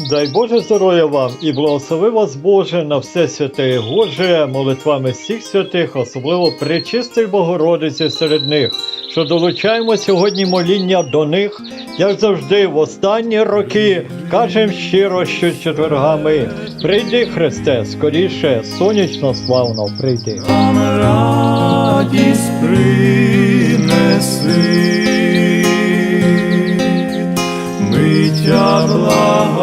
Дай Боже здоров'я вам і благослови вас Боже на все святе і Боже, молитвами всіх святих, особливо причистих Богородиці серед них, що долучаємо сьогодні моління до них, як завжди, в останні роки кажемо щиро, що четвергами. Прийди, Христе, скоріше, сонячно славно прийди. нам радість принеси. Ми благаєм,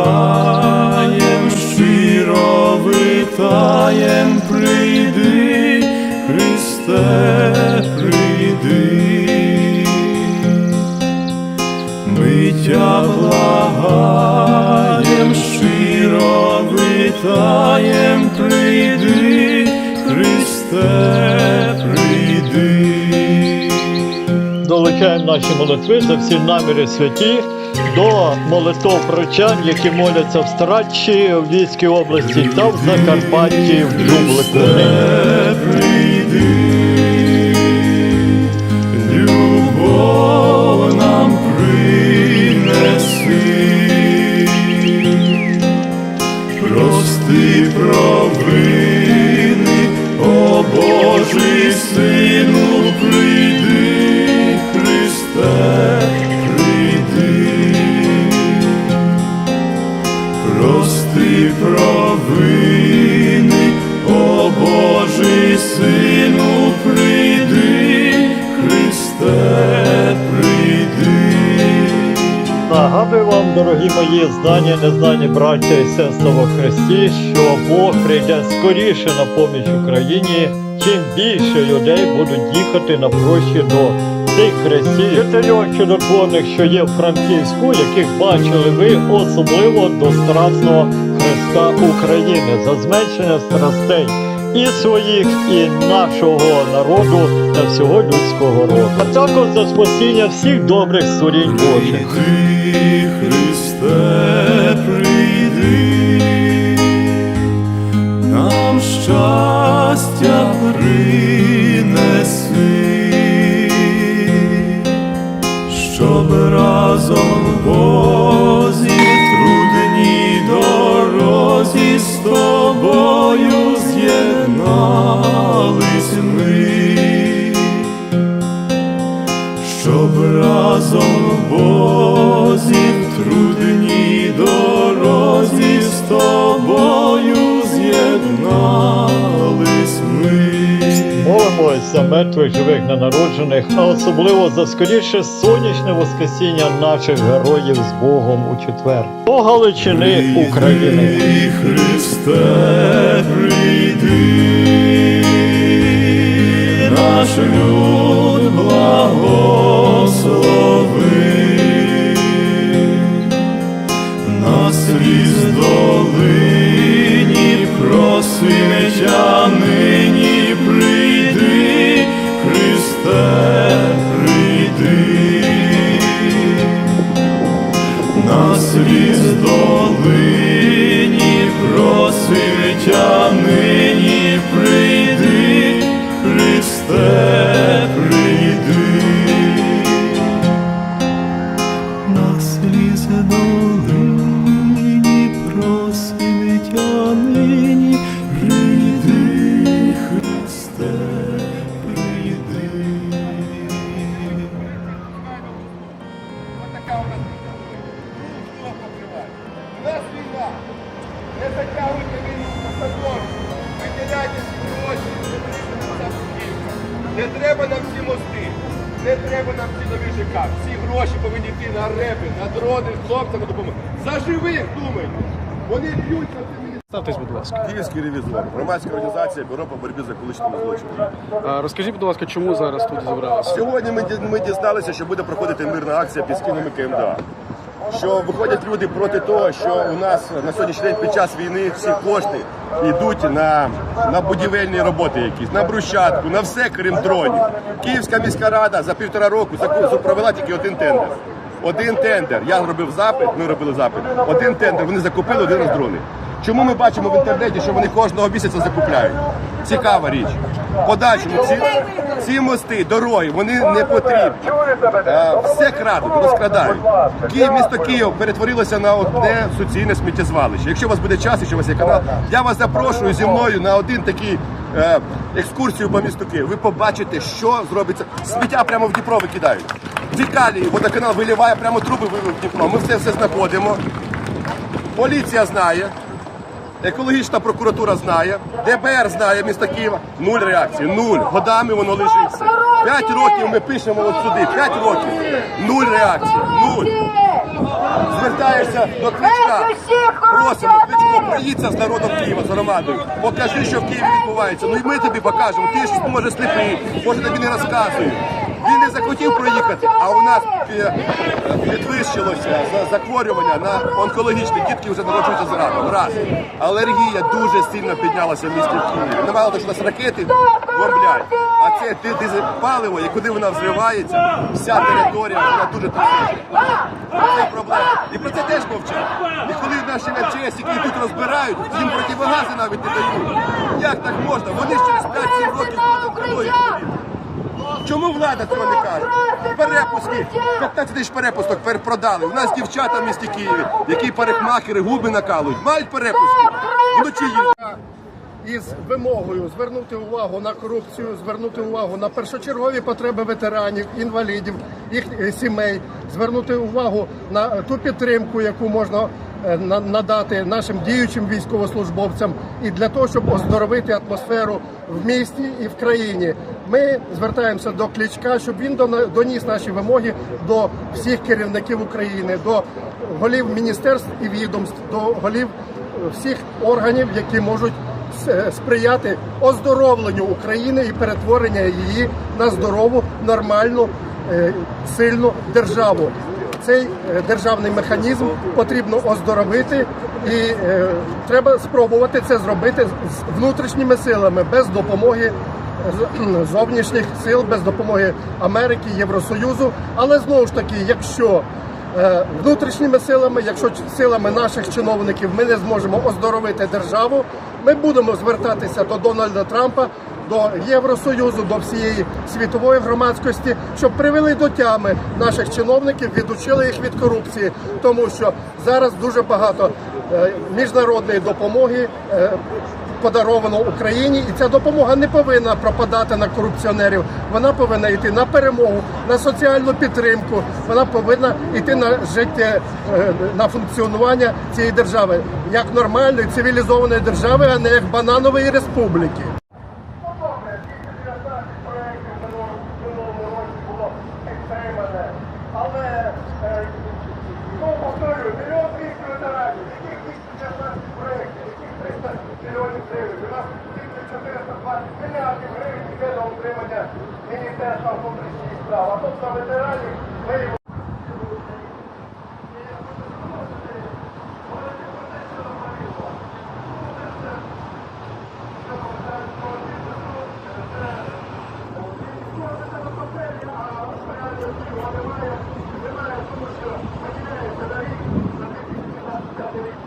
молитви всі наміри святі до молитов прочан, які моляться в Страчі, в Львівській області та в Закарпатті, в Джублику. Прости провини, о Божий Сину, прийди, Христе, прийди. Нагадую вам, дорогі мої знані, незнані браття і сестри во Христі, що Бог прийде скоріше на поміч Україні, чим більше людей будуть їхати на прощі до цих хрестів, чотирьох чудотворних, що є в Франківську, яких бачили ви, особливо до Страсного Христа України, за зменшення страстей і своїх, і нашого народу та всього людського роду, а також за спасіння всіх добрих створінь Божих. Христе, прийди, нам щастя принеси, разом в мертвих, живих, ненароджених, а особливо за скоріше сонячне воскресіння наших героїв з Богом у четвер. До Галичини України. Христе, прийди, наш люд благослови, на сліз долині Не затягуйте війну на садок. Виділяйте всі гроші, не нам Київка. Не треба нам ці мости. Не треба нам ці нові ЖК. Всі гроші повинні йти на репи, на дрони, хлопцям на допомогу. За живих думайте. Вони б'ються в цій Ставтесь, будь ласка. Київський ревізор, громадська організація Бюро по боротьбі з екологічними злочинами. А, Розкажіть, будь ласка, чому зараз тут зібралися? Сьогодні ми, ді- ми дізналися, що буде проходити мирна акція під стінами КМДА. Що виходять люди проти того, що у нас на сьогоднішній день під час війни всі кошти йдуть на, на будівельні роботи якісь, на брусчатку, на все, крім дронів. Київська міська рада за півтора року провела тільки один тендер. Один тендер. Я робив запит, ми робили запит. Один тендер, вони закупили один раз дрони. Чому ми бачимо в інтернеті, що вони кожного місяця закупляють? Цікава річ. В Подальшому ці, ці мости, дороги, вони не потрібні. Е, Все крадуть, розкрадають. Київ, місто Київ перетворилося на одне суцільне сміттєзвалище. Якщо у вас буде час, якщо у вас є канал, я вас запрошую зі мною на один такий е, екскурсію по місту Київ. Ви побачите, що зробиться. Сміття прямо в Дніпро викидають. Вікалії, водоканал виливає прямо труби в Дніпро. Ми все все знаходимо. Поліція знає. Екологічна прокуратура знає, ДБР знає міста Києва. Нуль реакції, нуль. Годами воно лежиться. П'ять років ми пишемо от сюди. П'ять років. Нуль реакції. Нуль. Звертаєшся до Кличка. Просимо, Кличко, приїдься з народом Києва, з громадою. Покажи, що в Києві відбувається. Ну і ми тобі покажемо. Ти ж може сліпий, може тобі не розказує. Не захотів проїхати, а у нас підвищилося захворювання на онкологічні дітки вже народжуються з раком. Раз. Алергія дуже сильно піднялася в місті Києві. Немало того, що нас ракети бомблять. А це паливо, і куди вона взривається, вся територія вона дуже проблема. І про це теж мовчать. І коли наші МЧС, які тут розбирають, їм противогази навіть не дають. Як так можна? Вони ж через 5-7 років будуть. Чому влада цього не каже? Перепуски, 15 тисяч перепусток перепродали. У нас дівчата в місті Києві, які парикмахери, губи накалують. Мають перепустки. Вночі із вимогою звернути увагу на корупцію, звернути увагу на першочергові потреби ветеранів, інвалідів, їх е, сімей, звернути увагу на ту підтримку, яку можна е, надати нашим діючим військовослужбовцям, і для того, щоб оздоровити атмосферу в місті і в країні. Ми звертаємося до Кличка, щоб він доніс наші вимоги до всіх керівників України, до голів міністерств і відомств, до голів е, всіх органів, які можуть сприяти оздоровленню України і перетворення її на здорову, нормальну, е, сильну державу. Цей е, державний механізм потрібно оздоровити, і е, треба спробувати це зробити з внутрішніми силами без допомоги зовнішніх сил, без допомоги Америки, Євросоюзу. Але знову ж таки, якщо Е, внутрішніми силами, якщо силами наших чиновників ми не зможемо оздоровити державу, ми будемо звертатися до Дональда Трампа, до Євросоюзу, до всієї світової громадськості, щоб привели до тями наших чиновників, відучили їх від корупції, тому що зараз дуже багато е, міжнародної допомоги. Подаровано Україні, і ця допомога не повинна пропадати на корупціонерів. Вона повинна йти на перемогу, на соціальну підтримку. Вона повинна йти на життя, е, на функціонування цієї держави як нормальної цивілізованої держави, а не як бананової республіки. Але знову повторюю, мільйон двісті ветеранів, яких 216 проєктів, яких 300 мільйонів гривень. У нас тільки 420 мільярдів гривень йде на утримання Міністерства внутрішніх справ. А за ветеранів ми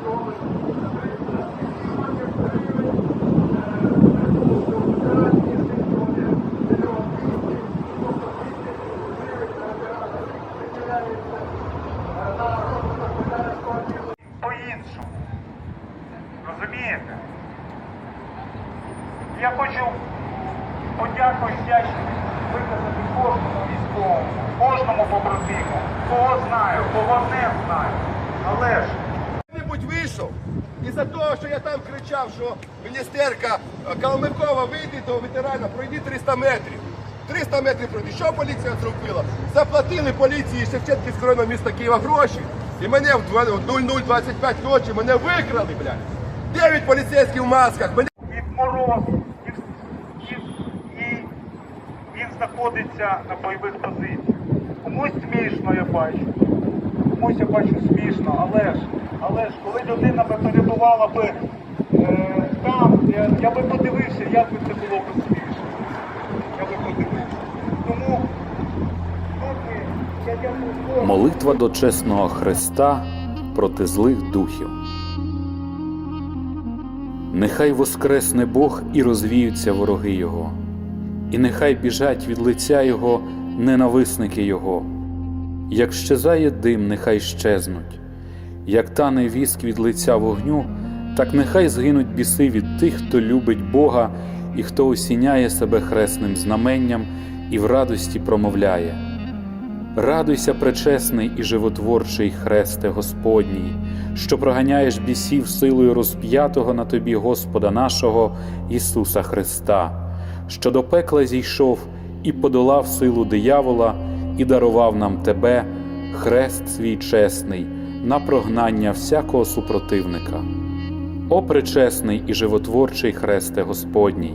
по-іншому. Хто-небудь вийшов і за того, що я там кричав, що міністерка е, Калмикова вийде до ветерана, пройди 300 метрів. 300 метрів пройди. Що поліція зробила? Заплатили поліції Шевченківського району міста Києва гроші. І мене в 0025 ночі мене викрали, блядь. Дев'ять поліцейських в масках. Мене і мороз, і, і, і він знаходиться на бойових позиціях. Комусь смішно я бачу, комусь я бачу смішно, але ж, але ж, коли людина би перебувала би е, там, я, я би подивився, як би це було б смішно. Я би подивився. Тому ми, я дякую Молитва до чесного Христа проти злих духів. Нехай воскресне Бог і розвіються вороги Його, і нехай біжать від лиця Його ненависники Його. Як щезає дим, нехай щезнуть, як тане віск від лиця вогню, так нехай згинуть біси від тих, хто любить Бога і хто осіняє себе хресним знаменням і в радості промовляє. Радуйся, пречесний і животворчий хресте Господній, що проганяєш бісів силою розп'ятого на тобі Господа нашого Ісуса Христа, що до пекла зійшов і подолав силу диявола, і дарував нам тебе, хрест свій чесний, на прогнання всякого супротивника. О пречесний і животворчий хресте Господній,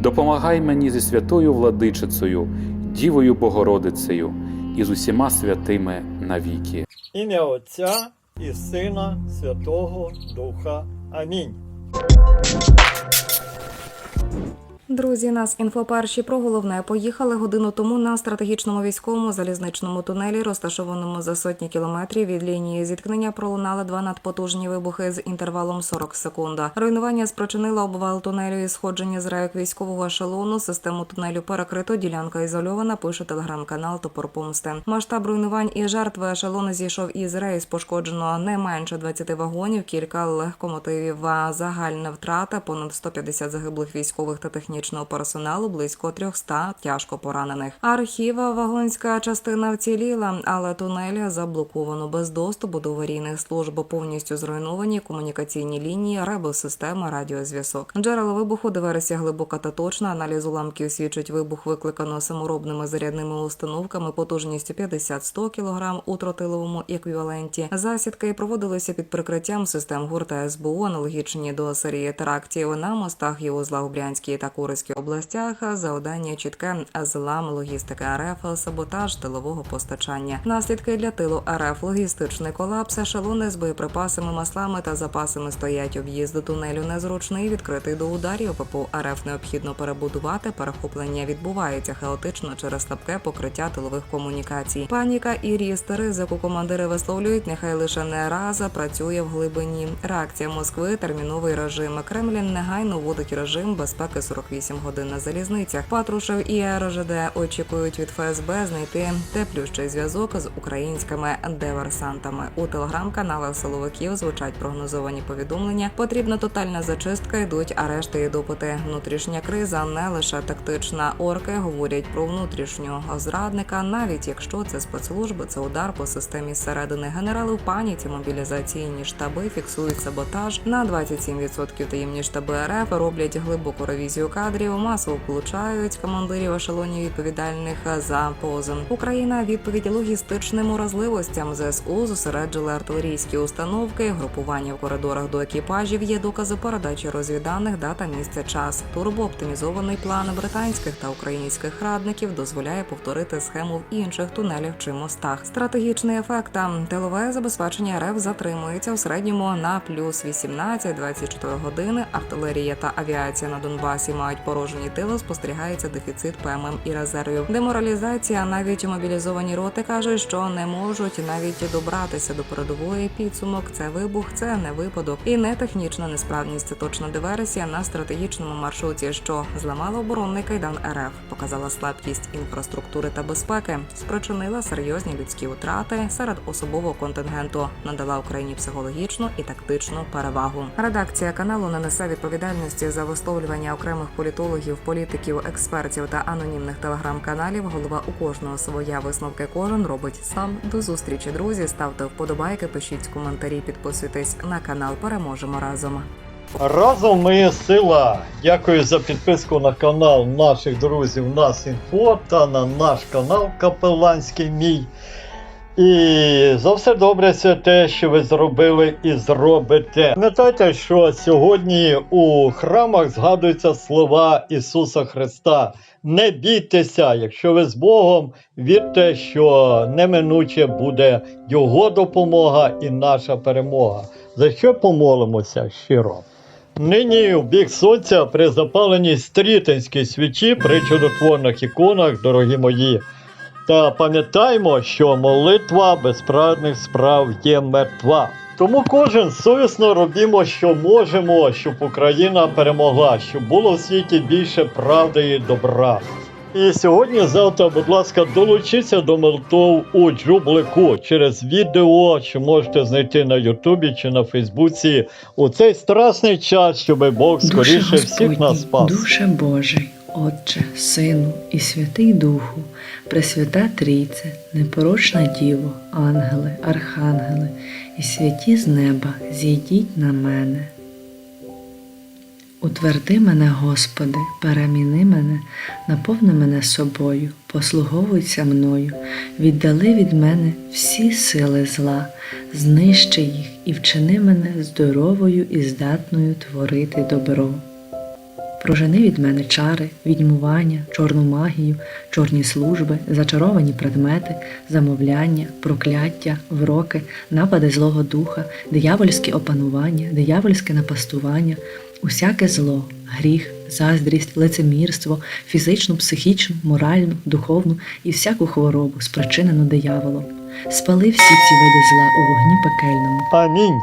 допомагай мені зі святою владичицею, Дівою Богородицею і з усіма святими навіки. Ім'я Отця і Сина Святого Духа. Амінь. Друзі, нас інфоперші про головне поїхали годину тому на стратегічному військовому залізничному тунелі, розташованому за сотні кілометрів від лінії зіткнення. Пролунали два надпотужні вибухи з інтервалом 40 секунд. Руйнування спричинило обвал тунелю і сходження з рейок військового ешелону. Систему тунелю перекрито, ділянка ізольована. Пише телеграм-канал Топор Помсти. Масштаб руйнувань і жертви ешелону зійшов із рейс. Пошкоджено не менше 20 вагонів, кілька легкомотивів. Загальна втрата понад 150 загиблих військових та технічного персоналу, близько 300 тяжко поранених. Архіва вагонська частина вціліла, але тунель заблоковано без доступу до аварійних служб. Повністю зруйновані комунікаційні лінії, ребел-система, радіозв'язок. Джерело вибуху, диверсія глибока та точна. Аналіз уламків свідчить вибух, викликано саморобними зарядними установками потужністю 50-100 кг у тротиловому еквіваленті. Засідки проводилися під прикриттям систем ГУР та СБУ, аналогічні до серії терактів на мостах і узлах Брянській та Курській областях. Завдання чітке злам логістики РФ, саботаж тилового постачання. Наслідки для тилу РФ логістичний колапс, ешелони з боєприпасами, маслами та запасами стоять. Об'їзд тунелю незручний, відкритий до ударів. ППО РФ необхідно перебудувати. Перехоплення відбувається хаотично через слабке покриття тилових комунікацій. Паніка і ріст ризику командири висловлюють. Нехай лише не раз працює в глибині. Реакція Москви терміновий режим. Кремлін негайно вводить режим безпеки 48 годин на залізницях. Патрушев і РЖД очікують від ФСБ знайти теплющий зв'язок з українськими диверсантами. У телеграм-каналах силовиків звучать прогнозовані повідомлення. Потрібна тотальна зачистка, йдуть арешти і допити. Внутрішня криза не лише тактична. Орки говорять про внутрішнього зрадника, навіть якщо це спецслужби, це удар по системі зсередини. Генерали в паніці, мобілізаційні штаби фіксують саботаж на 27% таємні штаби РФ роблять глибоку ревізію кадрів, масово получають командирів ешелонів відповідальних за позов. Україна відповідь логістичним уразливостям ЗСУ зосереджили артилерійські установки, групування в коридорах до екіпажів. Є докази передачі розвідданих, дата місця час. Турбооптимізований план британських та українських радників дозволяє повторити схему в інших тунелях чи мостах. Стратегічний ефект там тилове забезпечення РФ затримується у середньому на плюс 18-24 години. Артилерія та авіація на Донбасі мають порожені тили. Спостерігається дефіцит ПММ і резервів. Деморалізація навіть мобілізовані роти кажуть, що не можуть навіть добратися до передової підсумок. Це вибух, це не випадок і не технічна несправність. Це точна диверсія на стратегічному маршруті, що зламала оборонний кайдан РФ, показала слабкість інфраструктури та безпеки, спричинила серйозні людські втрати серед особового контингенту, надала Україні психологічну і тактичну перевагу. Редакція каналу не несе відповідальності за висловлювання окремих політологів, політиків, експертів та анонімних телеграм-каналів. Голова у кожного своя висновки кожен робить сам. До зустрічі, друзі. Ставте вподобайки, пишіть коментарі, підписуйтесь на канал. Переможемо разом. Разом ми сила. Дякую за підписку на канал наших друзів Нас Інфо та на наш канал Капеланський мій. І за все добре це те, що ви зробили і зробите. Пам'ятайте, що сьогодні у храмах згадуються слова Ісуса Христа. Не бійтеся, якщо ви з Богом, вірте, що неминуче буде Його допомога і наша перемога. За що помолимося щиро? Нині в бік сонця при запаленій стрітинській свічі при чудотворних іконах, дорогі мої. Та пам'ятаймо, що молитва без праведних справ є мертва. Тому кожен совісно робімо, що можемо, щоб Україна перемогла, щоб було в світі більше правди і добра. І сьогодні, завтра, будь ласка, долучіться до молитов у Джублику через відео, що можете знайти на Ютубі чи на Фейсбуці у цей страшний час, щоб Бог скоріше всіх нас спас. Душе Божий, Отче, Сину і Святий Духу, Пресвята Трійце, непорочна Діво, ангели, архангели і святі з неба, зійдіть на мене. Утверди мене, Господи, переміни мене, наповни мене собою, послуговуйся мною, віддали від мене всі сили зла, знищи їх і вчини мене здоровою і здатною творити добро. Прожени від мене чари, відьмування, чорну магію, чорні служби, зачаровані предмети, замовляння, прокляття, вроки, напади Злого Духа, диявольське опанування, диявольське напастування, усяке зло, гріх, заздрість, лицемірство, фізичну, психічну, моральну, духовну і всяку хворобу, спричинену дияволом. Спали всі ці види зла у вогні пекельному. Амінь.